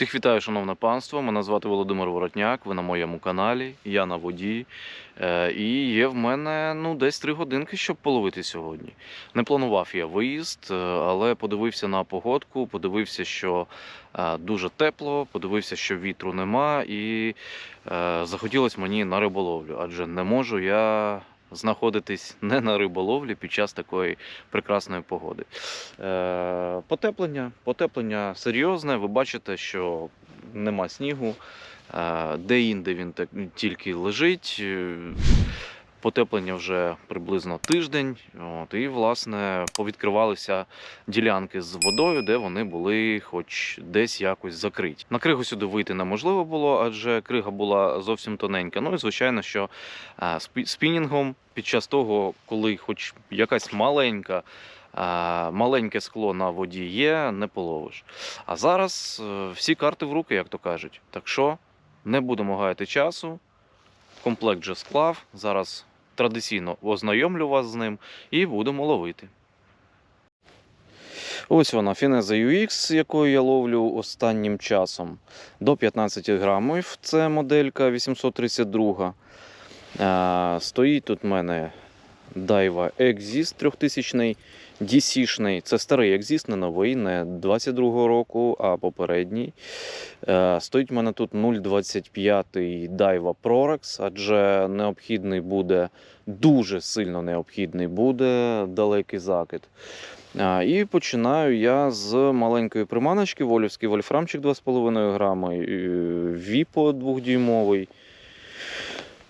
Всіх вітаю, шановне панство. Мене звати Володимир Воротняк. Ви на моєму каналі. Я на воді. Е, І є в мене ну, десь три годинки, щоб половити сьогодні. Не планував я виїзд, е, але подивився на погодку, подивився, що е, дуже тепло, подивився, що вітру нема, і захотілося мені на риболовлю, адже не можу я знаходитись не на риболовлі під час такої прекрасної погоди. Е, Потеплення, потеплення серйозне. Ви бачите, що нема снігу. Е, Де-інде він так тільки лежить. Потеплення вже приблизно тиждень. От, і, власне, повідкривалися ділянки з водою, де вони були хоч десь якось закриті. На кригу сюди вийти неможливо було, адже крига була зовсім тоненька. Ну і звичайно, що е, спі- спінінгом під час того, коли хоч якась маленька. е, Маленьке скло на воді є, не половиш. А зараз е, всі карти в руки, як то кажуть. Так що не будемо гаяти часу. Комплект вже склав. Зараз традиційно ознайомлю вас з ним і будемо ловити. Ось вона, Фінеза UX, якою я ловлю останнім часом. До 15 грамів. Це моделька 832. Е, Стоїть тут в мене дайва Exis 3000 DC-шний. Це старий Exist, не новий, не 22-го року, а попередній. Е, Стоїть в мене тут 0,25 Daiwa Prorex, адже необхідний буде, дуже сильно необхідний буде далекий закид. І починаю я з маленької приманочки, волівський вольфрамчик 2,5 грами, Віпо 2-дюймовий.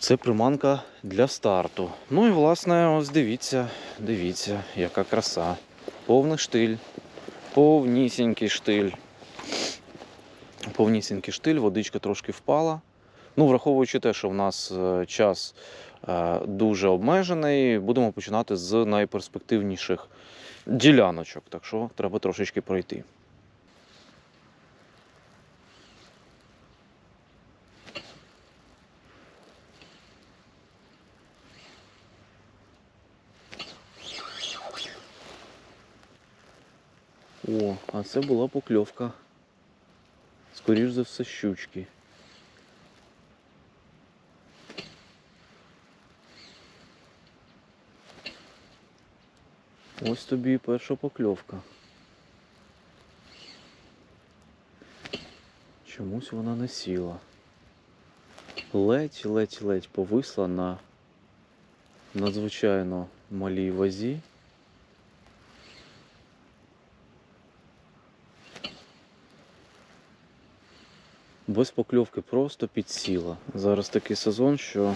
Це приманка для старту. Ну і власне, ось дивіться, дивіться, яка краса. Повний штиль, повнісінький штиль. Повнісінький штиль, водичка трошки впала. Ну, враховуючи те, що в нас е, час е, дуже обмежений, будемо починати з найперспективніших діляночок. Так що треба трошечки пройти. О, а це була покльовка. Скоріш за все, щучки. Ось тобі перша покльовка. Чомусь вона не сіла. Ледь, ледь, ледь повисла на надзвичайно малій вазі. Без покльовки просто підсіла. Зараз такий сезон, що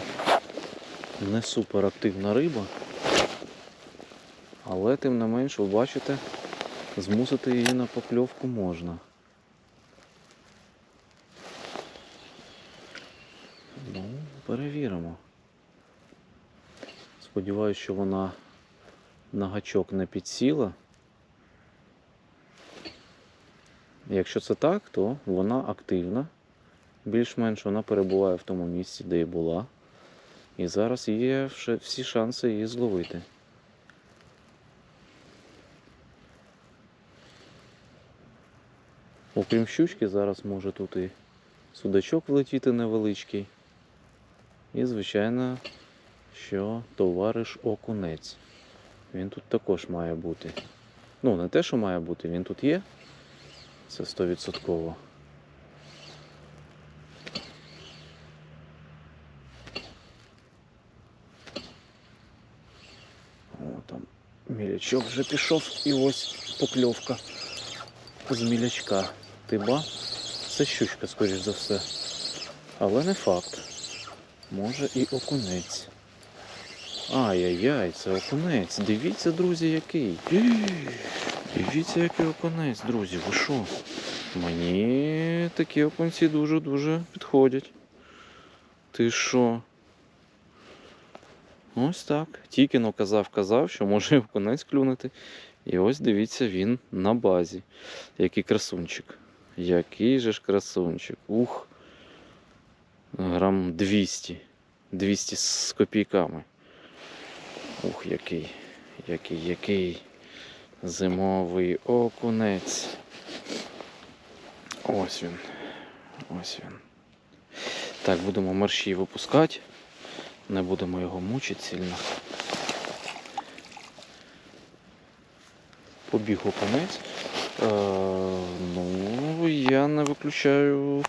не супер активна риба. Але тим не менш, ви бачите, змусити її на покльовку можна. Ну, перевіримо. Сподіваюсь, що вона на гачок не підсіла. Якщо це так, то вона активна. Більш-менш вона перебуває в тому місці, де і була. І зараз є всі шанси її зловити. Окрім щучки, зараз може тут і судачок влетіти невеличкий. І, звичайно, що товариш окунець. Він тут також має бути. Ну, не те, що має бути, він тут є. Це 100%. О, там мілячок вже пішов і ось покльовка з мілячка. Ти ба? Це щучка, скоріш за все. Але не факт. Може і окунець. Ай-яй-яй, це окунець. Дивіться, друзі, який. Дивіться, який окунець, друзі. Ви що? Мені такі окунці дуже-дуже підходять. Ти що? Ось так. Тільки но казав, казав, що може і окунець клюнути. І ось дивіться, він на базі. Який красунчик. Який же ж красунчик. Ух. Грам 200. 200 з копійками. Ух, який. Який, який. Зимовий окунець. Ось він. Ось він. Так, будемо мерщій випускати. Не будемо його мучити сильно. Побіг окунець. Е, ну, я не виключаю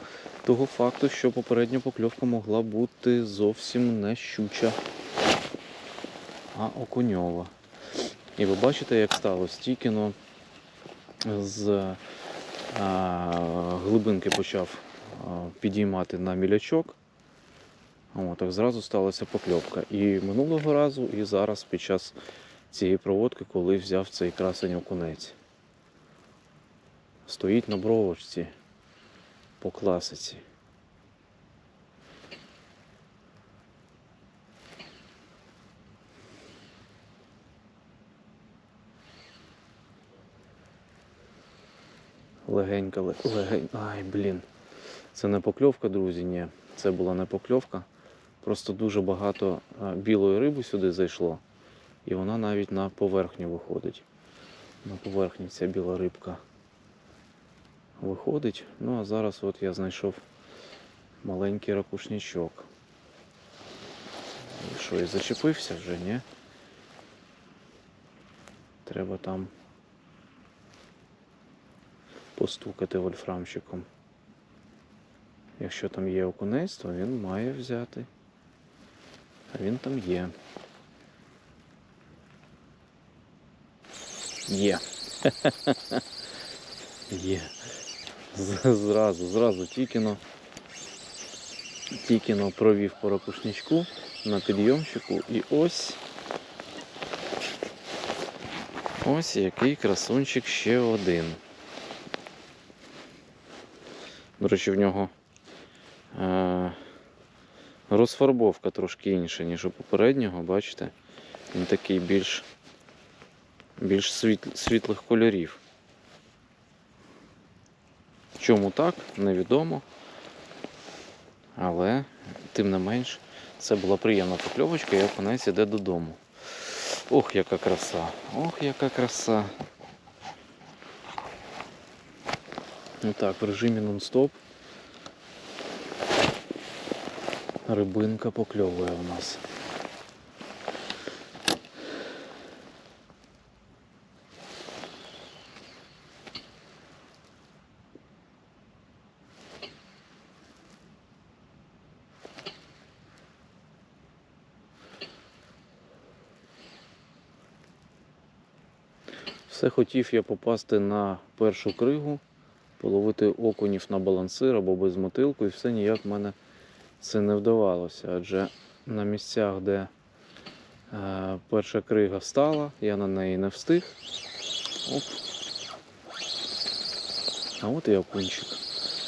того факту, що попередня покльовка могла бути зовсім не щуча, а окуньова. І ви бачите, як сталося. Тільки з а, глибинки почав а, підіймати на мілячок. О, так зразу сталася покльовка. І минулого разу, і зараз під час цієї проводки, коли взяв цей красень окунець. Стоїть на бровочці по класиці. Легенька, ле- легень. Ай, блін. Це не покльовка, друзі, ні. Це була не покльовка. Просто дуже багато білої риби сюди зайшло. І вона навіть на поверхню виходить. На поверхні ця біла рибка виходить. Ну а зараз от я знайшов маленький ракушничок. І що, і зачепився вже, ні? Треба там постукати вольфрамчиком. Якщо там є окунець, то він має взяти. Він там є. Є. Є. Зразу, зразу тікіно. Тікіно провів по ракушничку на підйомчику і ось. Ось який красунчик ще один. До речі, в нього е, розфарбовка трошки інша, ніж у попереднього, бачите? Він такий більш, більш світ, світлих кольорів. Чому так, невідомо. Але, тим не менш, це була приємна покльовочка, і окунець іде додому. Ох, яка краса! Ох, яка краса! Ну так, в режимі нон-стоп. Рибинка покльовує у нас. Все хотів я попасти на першу кригу, половити окунів на балансир або без мотилку, і все ніяк в мене це не вдавалося. Адже на місцях, де е, перша крига стала, я на неї не встиг. Оп. А от і окунчик.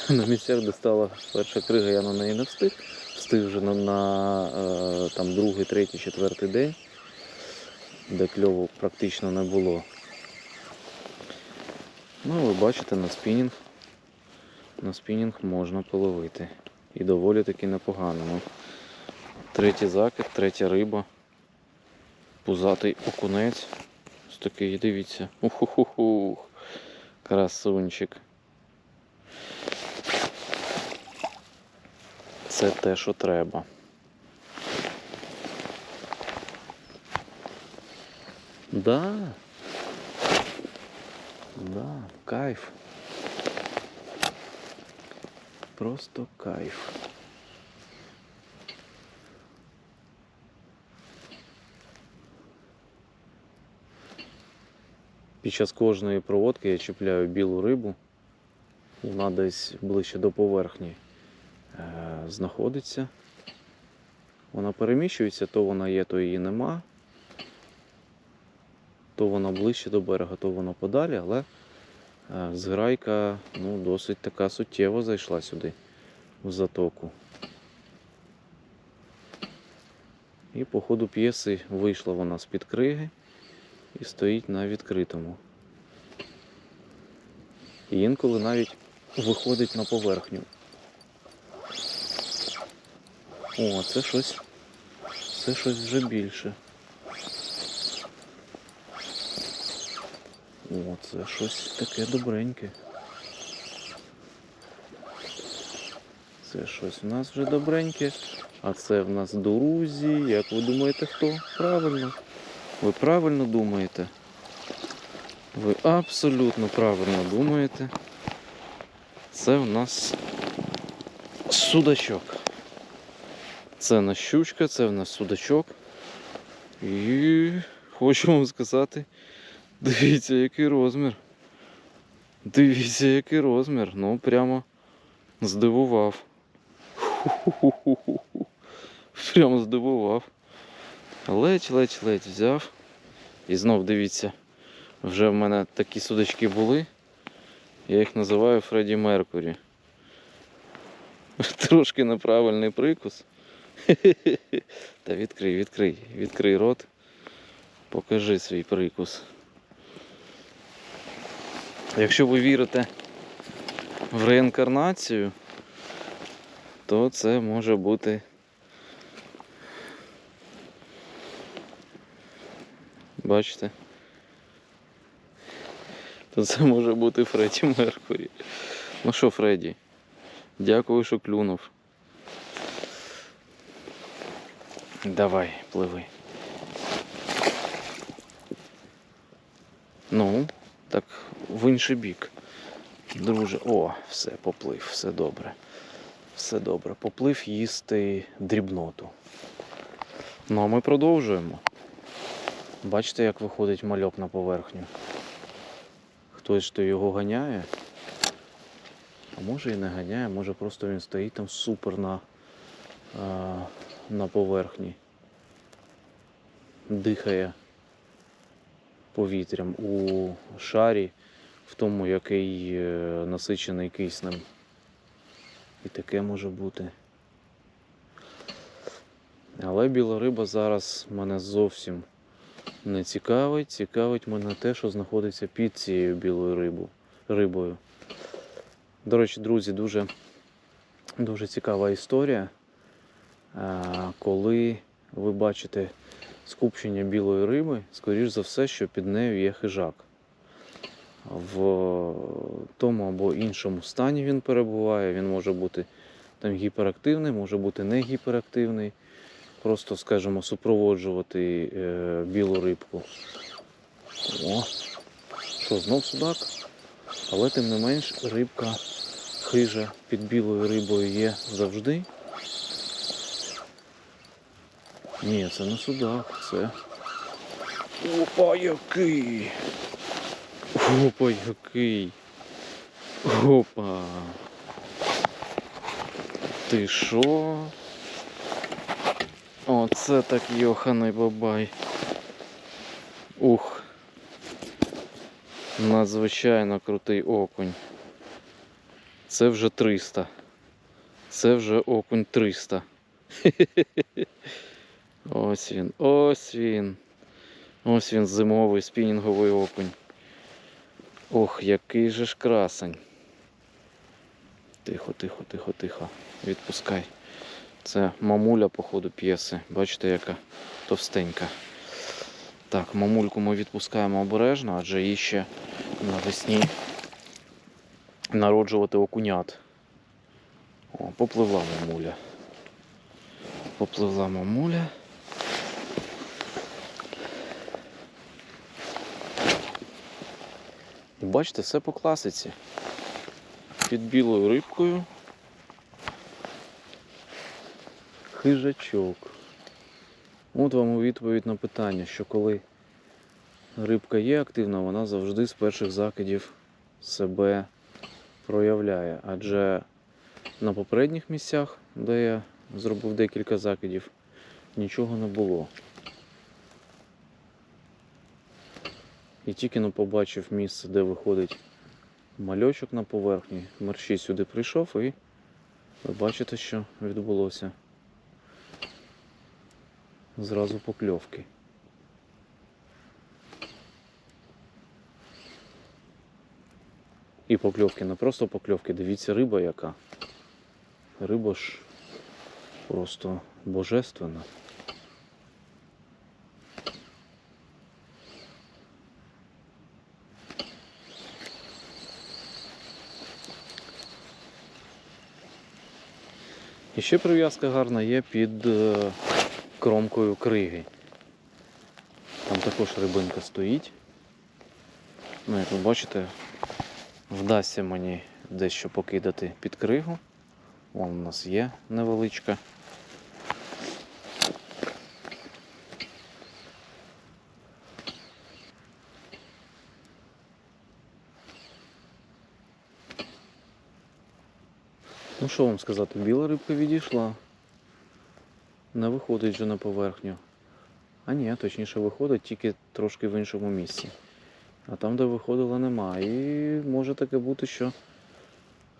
На місцях, де стала перша крига, я на неї не встиг. Встиг вже на, на е, там, другий, третій, четвертий день, де кльову практично не було. Ну, ви бачите, на спінінг. На спінінг можна половити. І доволі таки непогано. Ну, третій закид, третя риба. Пузатий окунець. Ось такий, дивіться. Уху-ху-хух. Красунчик. Це те, що треба. Да. Да, кайф. Просто кайф. Під час кожної проводки я чіпляю білу рибу. Вона десь ближче до поверхні е, знаходиться. Вона переміщується, то вона є, то її нема. То вона ближче до берега, то вона подалі, але зграйка ну, досить така суттєво зайшла сюди, в затоку. І по ходу п'єси вийшла вона з-під криги і стоїть на відкритому. І інколи навіть виходить на поверхню. О, це щось. Це щось вже більше. О, це щось таке добреньке. Це щось в нас вже добреньке. А це в нас друзі. Як ви думаєте, хто? Правильно. Ви правильно думаєте. Ви абсолютно правильно думаєте. Це в нас судачок. Це на щучка, це в нас судачок. І хочу вам сказати, дивіться, який розмір. Дивіться, який розмір. Ну, прямо здивував. Прямо здивував. Ледь, ледь, ледь взяв. І знов дивіться, вже в мене такі судачки були. Я їх називаю Фредді Меркурі. Трошки неправильний прикус. Та відкрий, відкрий, відкрий рот. Покажи свій прикус. Якщо ви вірите в реінкарнацію, то це може бути бачите? То це може бути Фредді Меркурі. Ну що, Фредді, дякую, що клюнув. Давай, пливи. Ну, в інший бік. Друже, о, все, поплив, все добре. Все добре. Поплив їсти дрібноту. Ну, а ми продовжуємо. Бачите, як виходить мальок на поверхню. Хтось то його ганяє. А може і не ганяє, може просто він стоїть там супер на, на поверхні. Дихає повітрям у шарі, в тому, який е, насичений киснем. І таке може бути. Але біла риба зараз мене зовсім не цікавить. Цікавить мене те, що знаходиться під цією білою рибу, рибою. До речі, друзі, дуже, дуже цікава історія. Коли ви бачите скупчення білої риби, скоріш за все, що під нею є хижак. В тому або іншому стані він перебуває. Він може бути там гіперактивний, може бути не гіперактивний. Просто, скажімо, супроводжувати е, білу рибку. О, що, знов судак? Але тим не менш рибка хижа під білою рибою є завжди. Ні, це не судак, це. Опа, який! Опа, який! Опа! Ти що? Оце так йоханий бабай. Ух. Надзвичайно крутий окунь. Це вже 300. Це вже окунь 300. Ось він, ось він. Ось він зимовий спінінговий окунь. Ох, який же ж красень. Тихо, тихо, тихо, тихо. Відпускай. Це мамуля, по ходу п'єси. Бачите, яка товстенька. Так, мамульку ми відпускаємо обережно, адже їй ще навесні народжувати окунят. О, попливла мамуля. Попливла мамуля. Бачите, все по класиці. Під білою рибкою. Хижачок. От вам у відповідь на питання, що коли рибка є активна, вона завжди з перших закидів себе проявляє. Адже на попередніх місцях, де я зробив декілька закидів, нічого не було. І тільки но побачив місце, де виходить мальочок на поверхні, мерщій сюди прийшов і ви бачите, що відбулося. Зразу покльовки. І покльовки, не просто покльовки, дивіться риба яка. Риба ж просто божественна. І ще прив'язка гарна є під е, кромкою криги. Там також рибинка стоїть. Ну, як ви бачите, вдасться мені дещо покидати під кригу. Вон у нас є невеличка. Ну що вам сказати, біла рибка відійшла. Не виходить вже на поверхню. А ні, точніше виходить тільки трошки в іншому місці. А там, де виходила, нема. І може таке бути, що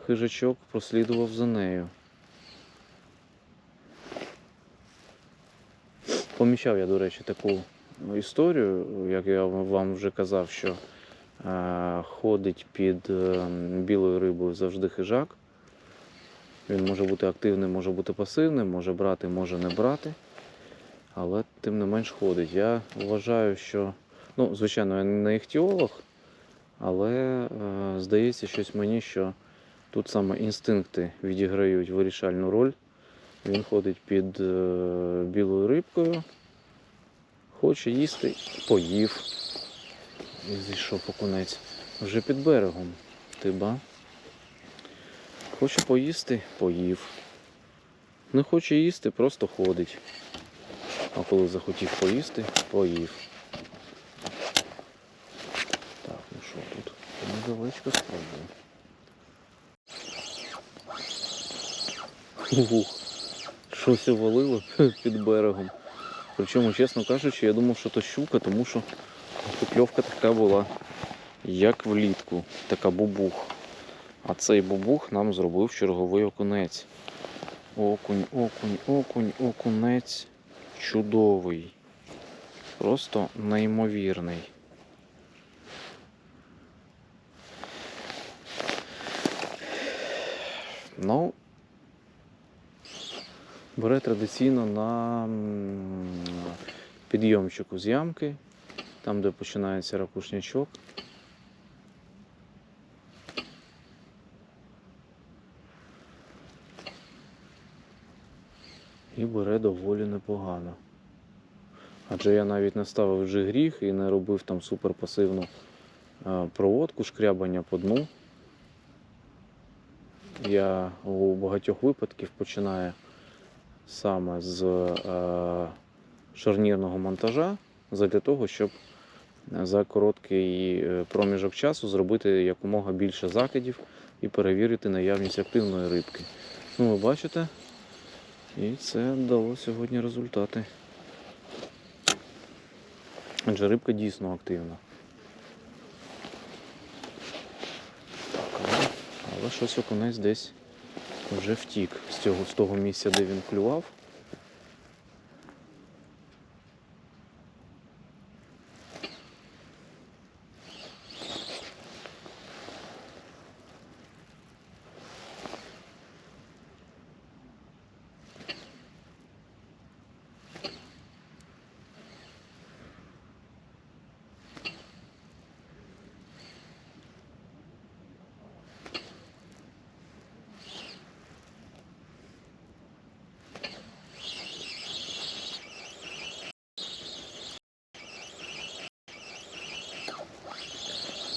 хижачок прослідував за нею. Помічав я, до речі, таку історію, як я вам вже казав, що е, ходить під е, білою рибою завжди хижак. Він може бути активним, може бути пасивним, може брати, може не брати. Але тим не менш ходить. Я вважаю, що, ну, звичайно, я не іхтіолог, але е, здається щось мені, що тут саме інстинкти відіграють вирішальну роль. Він ходить під е, білою рибкою, хоче їсти, поїв. І зійшов окунець. Вже під берегом. Ти ба. Хоче поїсти, поїв. Не хоче їсти, просто ходить. А коли захотів поїсти, поїв. Так, ну що тут? Недалечко спробую. Ух, щось овалило під берегом. Причому, чесно кажучи, я думав, що то щука, тому що покльовка така була, як влітку, така бубух. А цей бубух нам зробив черговий окунець. Окунь, окунь, окунь, окунець чудовий. Просто неймовірний. Ну, бере традиційно на підйомчику з ямки, там, де починається ракушнячок. І бере доволі непогано. Адже я навіть не ставив вже гріх і не робив там суперпасивну е, проводку, шкрябання по дну. Я у багатьох випадків починаю саме з е, шарнірного монтажа для того, щоб за короткий е, проміжок часу зробити якомога більше закидів і перевірити наявність активної рибки. Ну, ви бачите, і це дало сьогодні результати. Адже рибка дійсно активна. Але щось окунець десь вже втік з, цього, з того місця, де він клював.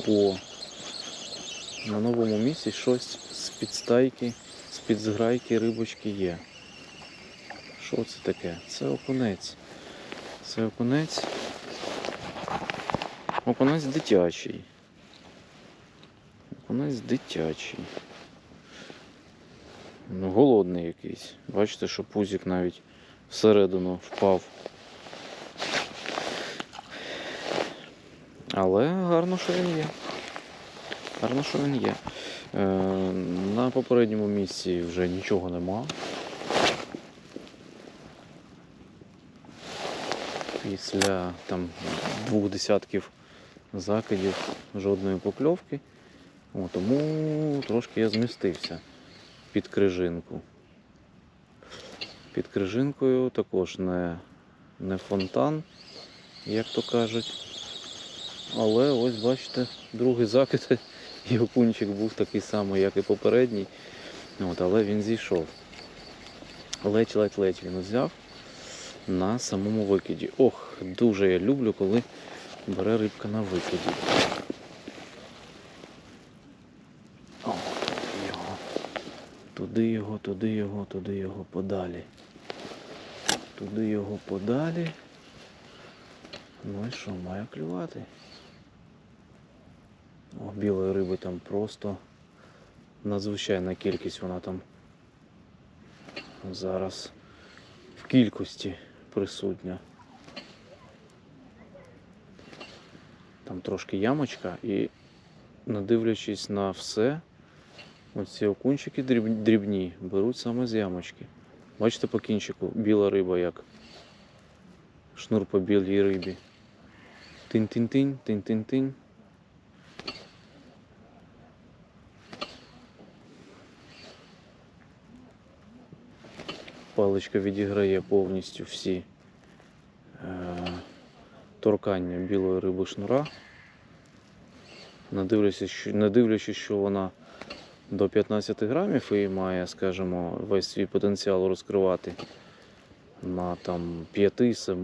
О, на новому місці щось з-під стайки, з-під зграйки рибочки є. Що це таке? Це окунець. Це окунець. Окунець дитячий. Окунець дитячий. Ну, голодний якийсь. Бачите, що пузик навіть всередину впав. Але гарно, що він є. Гарно, що він є. Е, на попередньому місці вже нічого нема. Після там, двох десятків закидів жодної покльовки. О, тому трошки я змістився під крижинку. Під крижинкою також не, не фонтан, як то кажуть. Але ось бачите, другий закид і окунчик був такий самий, як і попередній. От, але він зійшов. Ледь-ледь-ледь він взяв на самому викиді. Ох, дуже я люблю, коли бере рибка на викиді. Туди його, туди його, туди його подалі. Туди його подалі. Ну і що, має клювати? О, білої риби там просто надзвичайна кількість вона там зараз в кількості присутня. Там трошки ямочка і не дивлячись на все, оці окунчики дрібні беруть саме з ямочки. Бачите по кінчику біла риба як шнур по білій рибі. Тин-тин-тин, тин-тин-тин. Паличка відіграє повністю всі е, торкання білої риби шнура. Не дивлячись, що, вона до 15 грамів і має, скажімо, весь свій потенціал розкривати на там 5, 7,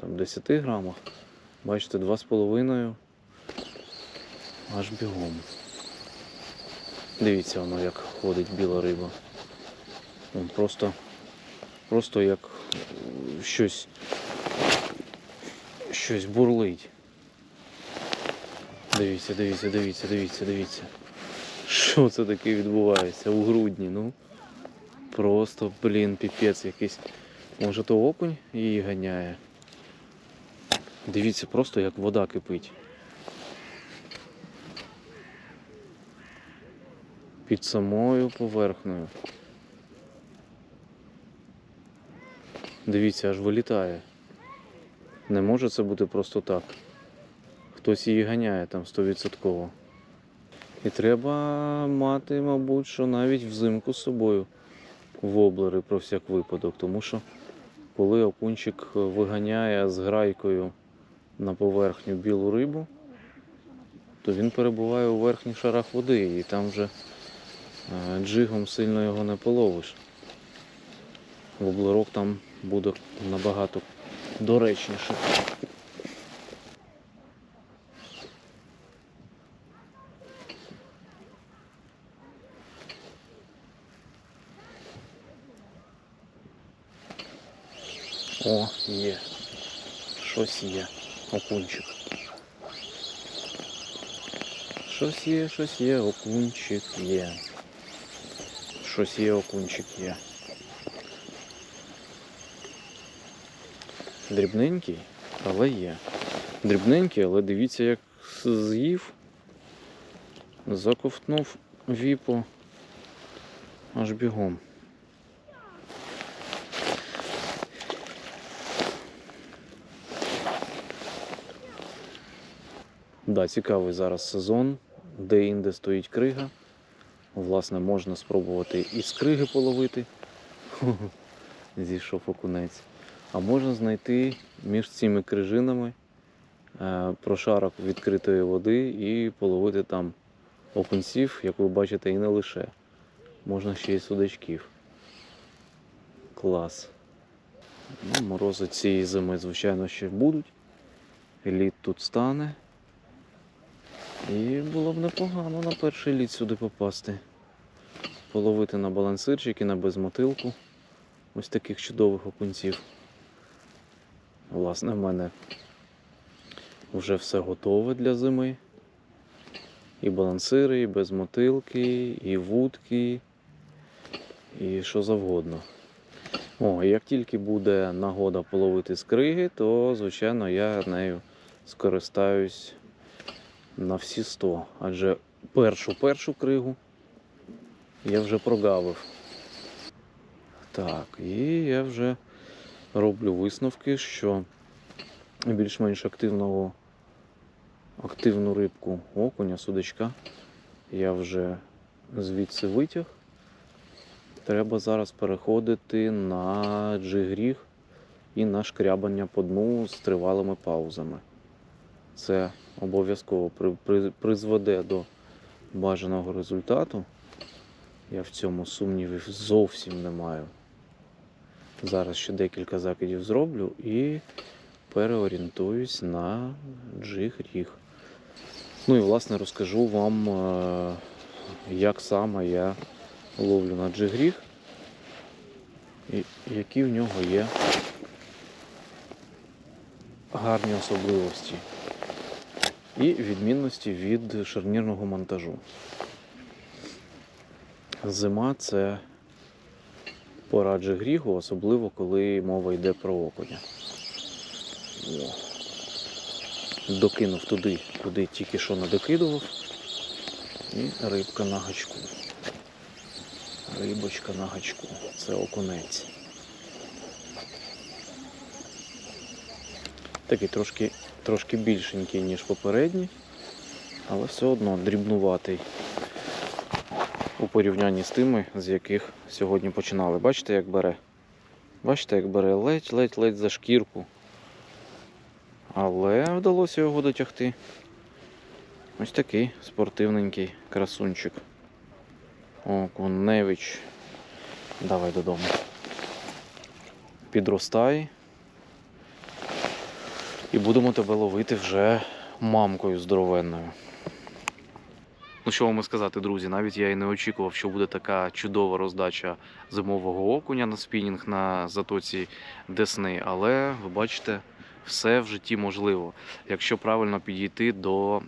там 10 грамах. Бачите, 2,5 аж бігом. Дивіться воно, як ходить біла риба. Вон Просто, просто як щось, щось бурлить. Дивіться, дивіться, дивіться, дивіться, дивіться. Що це таке відбувається у грудні? Ну просто, блін, піпець якийсь. Може то окунь її ганяє. Дивіться, просто як вода кипить. Під самою поверхнею. Дивіться, аж вилітає. Не може це бути просто так. Хтось її ганяє там 100%. І треба мати, мабуть, що навіть взимку з собою воблери про всяк випадок. Тому що коли окунчик виганяє з грайкою на поверхню білу рибу, то він перебуває у верхніх шарах води і там вже е, джигом сильно його не половиш. Воблерок там буде набагато доречніше. О, є. Щось є. Окунчик. Щось є, щось є, окунчик є. Щось є, окунчик є. Дрібненький, але є. Дрібненький, але дивіться, як з'їв. Заковтнув віпу аж бігом. Да, цікавий зараз сезон, де інде стоїть крига. Власне, можна спробувати і з криги половити. Зійшов окунець. А можна знайти між цими крижинами е, прошарок відкритої води і половити там окунців, як ви бачите, і не лише. Можна ще й судачків. Клас. Ну, морози цієї зими, звичайно, ще будуть. Лід тут стане. І було б непогано на перший лід сюди попасти. Половити на балансирчик і на безмотилку. Ось таких чудових окунців. Власне, в мене вже все готове для зими. І балансири, і безмотилки, і вудки, і що завгодно. О, як тільки буде нагода половити з криги, то, звичайно, я нею скористаюсь на всі 100. Адже першу першу кригу я вже прогавив. Так, і я вже роблю висновки, що більш-менш активного активну рибку окуня, судачка я вже звідси витяг. Треба зараз переходити на джигріг і на шкрябання по дну з тривалими паузами. Це обов'язково при, при, призведе до бажаного результату. Я в цьому сумнівів зовсім не маю. Зараз ще декілька закидів зроблю і переорієнтуюсь на джиг-ріг. Ну і власне розкажу вам, е, як саме я ловлю на джиг-ріг і які в нього є гарні особливості і відмінності від шарнірного монтажу. Зима це пора джигрігу, особливо коли мова йде про окуня. Докинув туди, куди тільки що надокидував. І рибка на гачку. Рибочка на гачку. Це окунець. Такий трошки, трошки більшенький, ніж попередній, але все одно дрібнуватий у порівнянні з тими, з яких сьогодні починали. Бачите, як бере? Бачите, як бере ледь-ледь-ледь за шкірку. Але вдалося його дотягти. Ось такий спортивненький красунчик. О, Куневич. Давай додому. Підростай. І будемо тебе ловити вже мамкою здоровенною. Ну, що вам сказати, друзі, навіть я і не очікував, що буде така чудова роздача зимового окуня на спінінг на затоці Десни. Але ви бачите, все в житті можливо, якщо правильно підійти до е,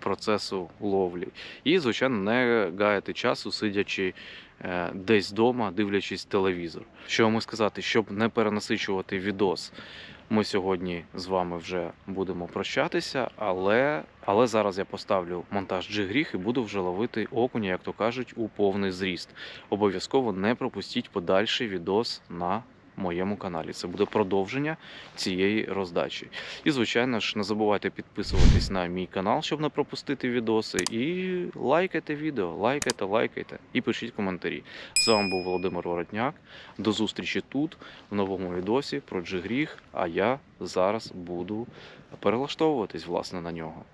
процесу ловлі. І, звичайно, не гаяти часу, сидячи е, десь вдома, дивлячись телевізор. Що вам сказати, щоб не перенасичувати відос. Ми сьогодні з вами вже будемо прощатися, але, але зараз я поставлю монтаж джигріх і буду вже ловити окуня, як то кажуть, у повний зріст. Обов'язково не пропустіть подальший відос на моєму каналі. Це буде продовження цієї роздачі. І, звичайно ж, не забувайте підписуватись на мій канал, щоб не пропустити відоси. І лайкайте відео, лайкайте, лайкайте і пишіть коментарі. З вами був Володимир Воротняк. До зустрічі тут, в новому відосі про джигріг. А я зараз буду перелаштовуватись власне на нього.